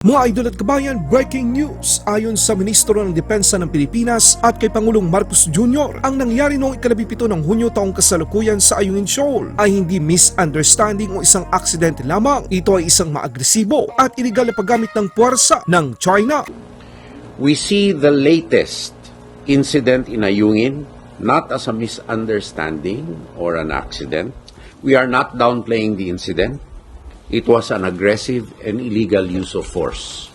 Mga idol at kabayan, breaking news! Ayon sa Ministro ng Depensa ng Pilipinas at kay Pangulong Marcos Jr., ang nangyari noong ikalabipito ng Hunyo taong kasalukuyan sa Ayungin Shoal ay hindi misunderstanding o isang aksidente lamang. Ito ay isang maagresibo at iligal na paggamit ng puwersa ng China. We see the latest incident in Ayungin not as a misunderstanding or an accident. We are not downplaying the incident. It was an aggressive and illegal use of force.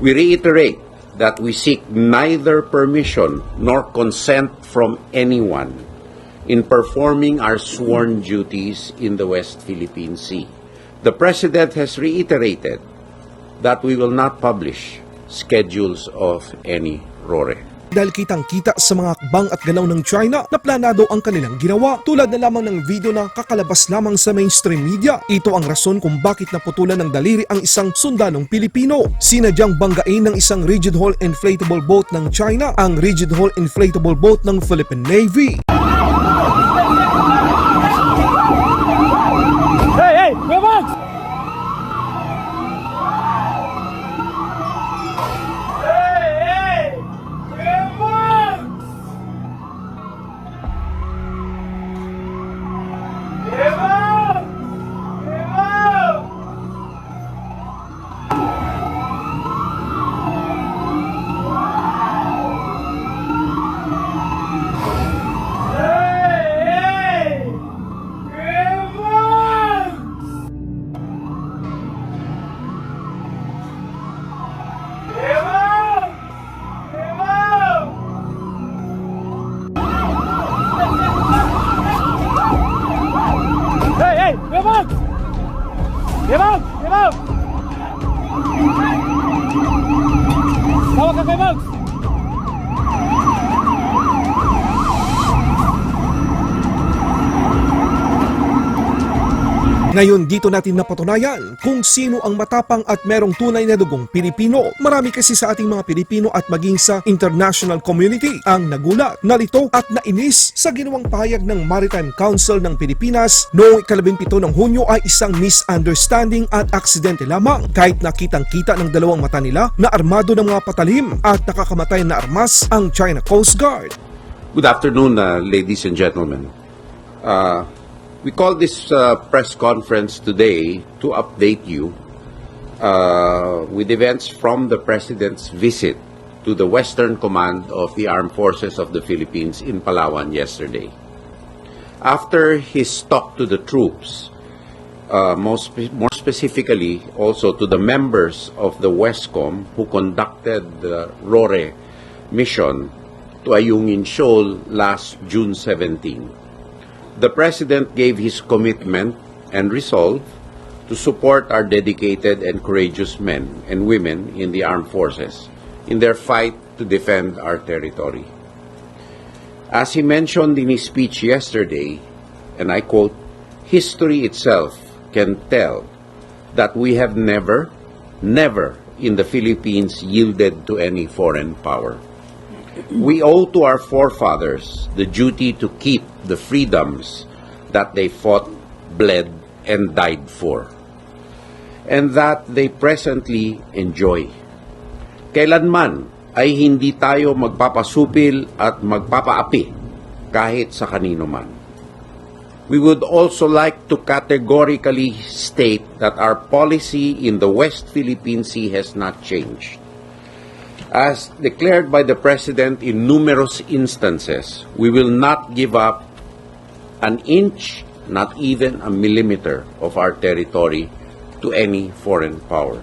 We reiterate that we seek neither permission nor consent from anyone in performing our sworn duties in the West Philippine Sea. The President has reiterated that we will not publish schedules of any RORE. Dahil kitang-kita sa mga akbang at galaw ng China na planado ang kanilang ginawa tulad na lamang ng video na kakalabas lamang sa mainstream media. Ito ang rason kung bakit naputulan ng daliri ang isang sundanong Pilipino. Sinadyang banggain ng isang rigid hull inflatable boat ng China ang rigid hull inflatable boat ng Philippine Navy. Kom op! Kom! Ngayon dito natin napatunayan kung sino ang matapang at merong tunay na dugong Pilipino. Marami kasi sa ating mga Pilipino at maging sa international community ang nagulat, nalito at nainis sa ginawang pahayag ng Maritime Council ng Pilipinas noong ikalabimpito ng Hunyo ay isang misunderstanding at aksidente lamang kahit nakitang kita ng dalawang mata nila na armado ng mga patalim at nakakamatay na armas ang China Coast Guard. Good afternoon, uh, ladies and gentlemen. Uh, we call this uh, press conference today to update you uh, with events from the President's visit to the Western Command of the Armed Forces of the Philippines in Palawan yesterday. After his talk to the troops, uh, most more specifically also to the members of the WESCOM who conducted the RORE mission to Ayungin Shoal last June 17. The President gave his commitment and resolve to support our dedicated and courageous men and women in the armed forces in their fight to defend our territory. As he mentioned in his speech yesterday, and I quote, history itself can tell that we have never, never in the Philippines yielded to any foreign power. We owe to our forefathers the duty to keep the freedoms that they fought, bled, and died for, and that they presently enjoy. Kailanman ay hindi tayo magpapasupil at magpapaapi kahit sa kanino man. We would also like to categorically state that our policy in the West Philippine Sea has not changed. As declared by the President in numerous instances, we will not give up an inch, not even a millimeter of our territory to any foreign power.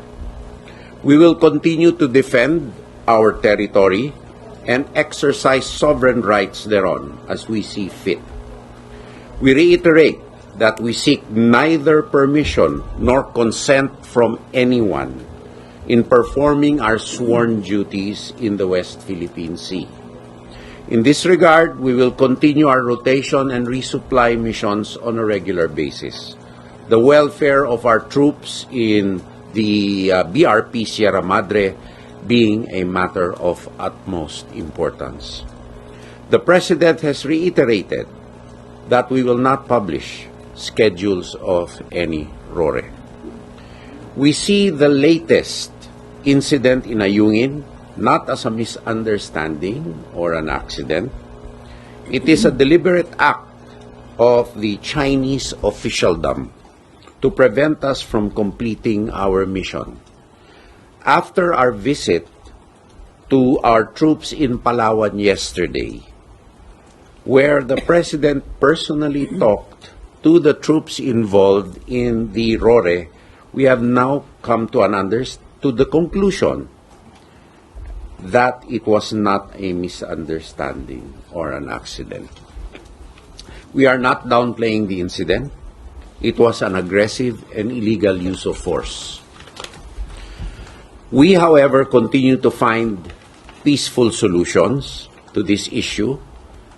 We will continue to defend our territory and exercise sovereign rights thereon as we see fit. We reiterate that we seek neither permission nor consent from anyone in performing our sworn duties in the West Philippine Sea. In this regard, we will continue our rotation and resupply missions on a regular basis. The welfare of our troops in the uh, BRP Sierra Madre being a matter of utmost importance. The President has reiterated that we will not publish schedules of any RORE. We see the latest incident in Ayungin not as a misunderstanding or an accident. It is a deliberate act of the Chinese officialdom to prevent us from completing our mission. After our visit to our troops in Palawan yesterday, where the President personally talked to the troops involved in the RORE, we have now come to an underst- to the conclusion that it was not a misunderstanding or an accident. We are not downplaying the incident. It was an aggressive and illegal use of force. We, however, continue to find peaceful solutions to this issue,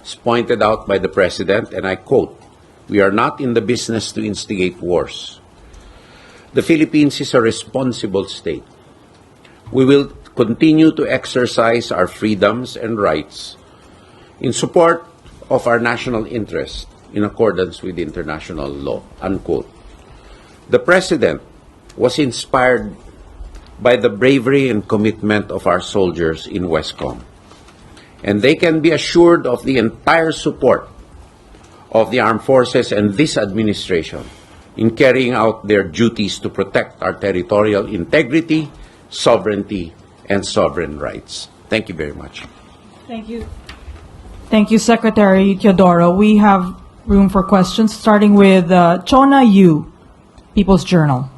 as pointed out by the President, and I quote, We are not in the business to instigate wars. The Philippines is a responsible state. We will continue to exercise our freedoms and rights in support of our national interest in accordance with international law. Unquote. The President was inspired by the bravery and commitment of our soldiers in Westcom. And they can be assured of the entire support of the armed forces and this administration in carrying out their duties to protect our territorial integrity, sovereignty, and sovereign rights. Thank you very much. Thank you. Thank you, Secretary Teodoro. We have room for questions, starting with uh, Chona Yu, People's Journal.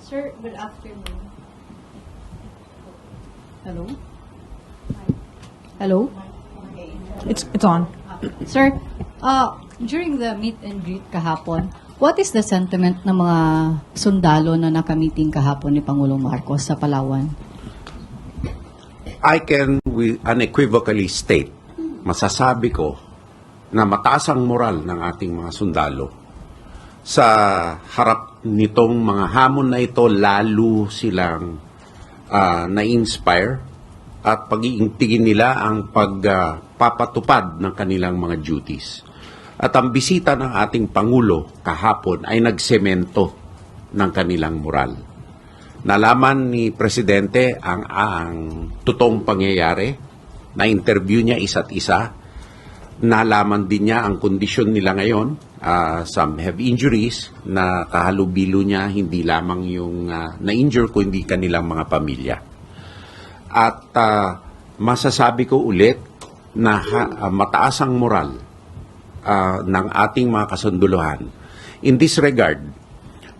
Sir, good afternoon. Hello? Hello? It's, it's on. Sir, uh, during the meet and greet kahapon, what is the sentiment ng mga sundalo na nakamiting kahapon ni Pangulong Marcos sa Palawan? I can unequivocally state, masasabi ko, na mataas ang moral ng ating mga sundalo. Sa harap nitong mga hamon na ito, lalo silang ah, na-inspire at pag-iintigin nila ang pagpapatupad ng kanilang mga duties. At ang bisita ng ating Pangulo kahapon ay nagsemento ng kanilang moral. Nalaman ni Presidente ang, ang totoong pangyayari, na-interview niya isa't isa, nalaman din niya ang kondisyon nila ngayon. Ah, some have injuries na kahalubilo niya hindi lamang yung ah, na-injure kundi kanilang mga pamilya. At ah, masasabi ko ulit na ha- ah, mataas ang moral ah, ng ating mga kasunduluhan. In this regard,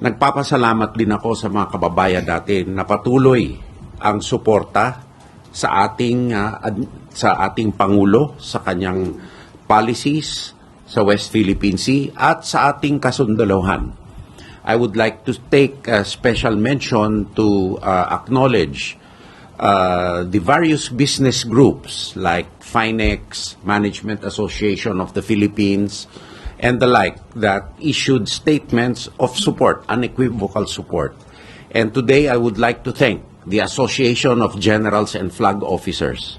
nagpapasalamat din ako sa mga kababayan natin na patuloy ang suporta sa ating ad- sa ating pangulo sa kanyang policies sa West Philippine Sea at sa ating kasunduluhan. I would like to take a special mention to uh, acknowledge uh, the various business groups like Finex, Management Association of the Philippines, and the like that issued statements of support, unequivocal support. And today I would like to thank the Association of Generals and Flag Officers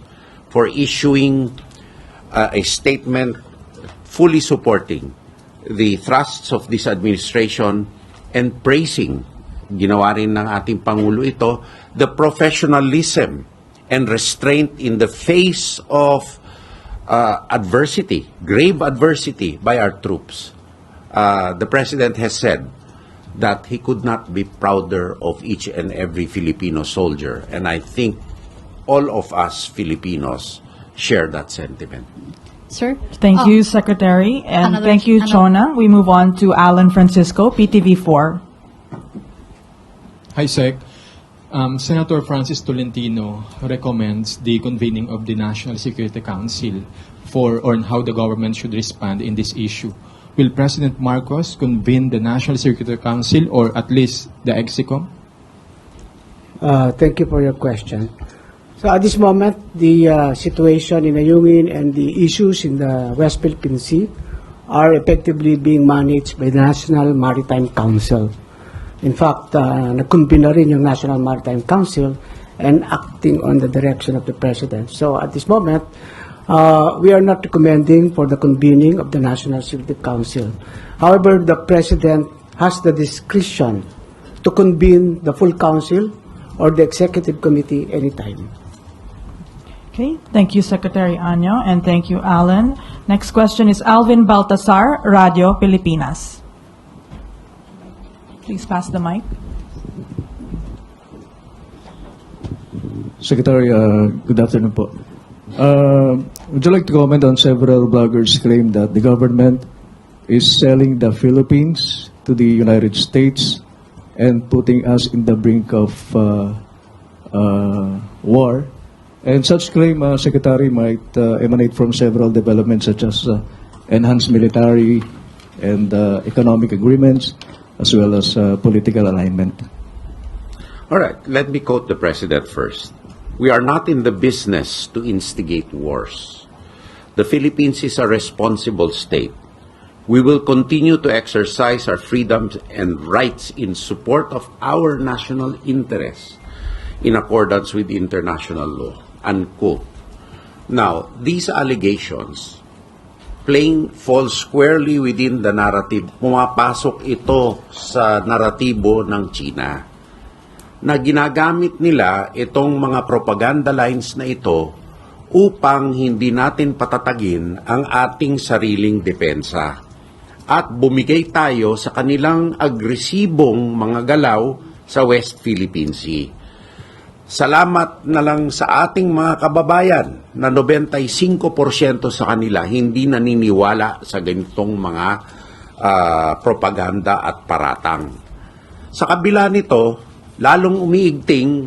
for issuing uh, a statement fully supporting the thrusts of this administration and praising, ginawa rin ng ating Pangulo ito, the professionalism and restraint in the face of uh, adversity, grave adversity by our troops. Uh, the President has said that he could not be prouder of each and every Filipino soldier. And I think all of us Filipinos share that sentiment. Sir? Thank Oh, you, Secretary. And Another- thank you, Chona. We move on to Alan Francisco, PTV4. Hi, Sec. Um, Senator Francis Tolentino recommends the convening of the National Security Council for on how the government should respond in this issue. Will President Marcos convene the National Security Council or at least the EXICOM? Uh, Thank you for your question. So at this moment, the uh, situation in Ayungin and the issues in the West Philippine Sea are effectively being managed by the National Maritime Council. In fact, uh, nag-convene na rin yung National Maritime Council and acting on the direction of the President. So at this moment, uh, we are not recommending for the convening of the National Security Council. However, the President has the discretion to convene the full council or the executive committee anytime. Okay, thank you, Secretary Anyo, and thank you, Alan. Next question is Alvin Baltasar, Radio Pilipinas. Please pass the mic. Secretary, uh, good afternoon po. Uh, would you like to comment on several bloggers' claim that the government is selling the Philippines to the United States and putting us in the brink of uh, uh, war? And such claim, uh, Secretary, might uh, emanate from several developments such as uh, enhanced military and uh, economic agreements, as well as uh, political alignment. All right, let me quote the president first. We are not in the business to instigate wars. The Philippines is a responsible state. We will continue to exercise our freedoms and rights in support of our national interests in accordance with international law. Unquote. Now, these allegations playing fall squarely within the narrative. Pumapasok ito sa naratibo ng China na ginagamit nila itong mga propaganda lines na ito upang hindi natin patatagin ang ating sariling depensa at bumigay tayo sa kanilang agresibong mga galaw sa West Philippine Sea. Salamat na lang sa ating mga kababayan na 95% sa kanila hindi naniniwala sa ganitong mga ah, propaganda at paratang. Sa kabila nito, lalong umiigting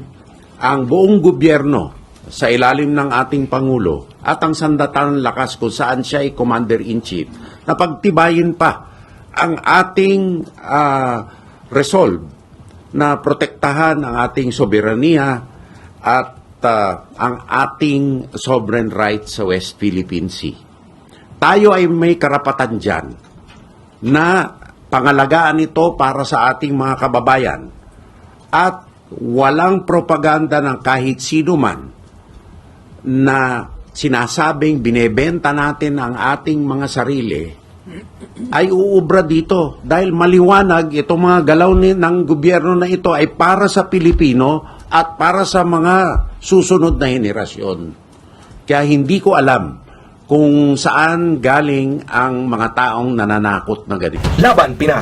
ang buong gobyerno sa ilalim ng ating Pangulo at ang sandatang lakas kung saan siya ay Commander-in-Chief na pagtibayin pa ang ating ah, resolve na protektahan ang ating soberanya at ah, ang ating sovereign rights sa West Philippine Sea. Tayo ay may karapatan dyan na pangalagaan ito para sa ating mga kababayan at walang propaganda ng kahit sino man na sinasabing binebenta natin ang ating mga sarili ay uubra dito dahil maliwanag itong mga galaw ni, ng gobyerno na ito ay para sa Pilipino at para sa mga susunod na henerasyon. Kaya hindi ko alam kung saan galing ang mga taong nananakot na ganito. Laban Pinas.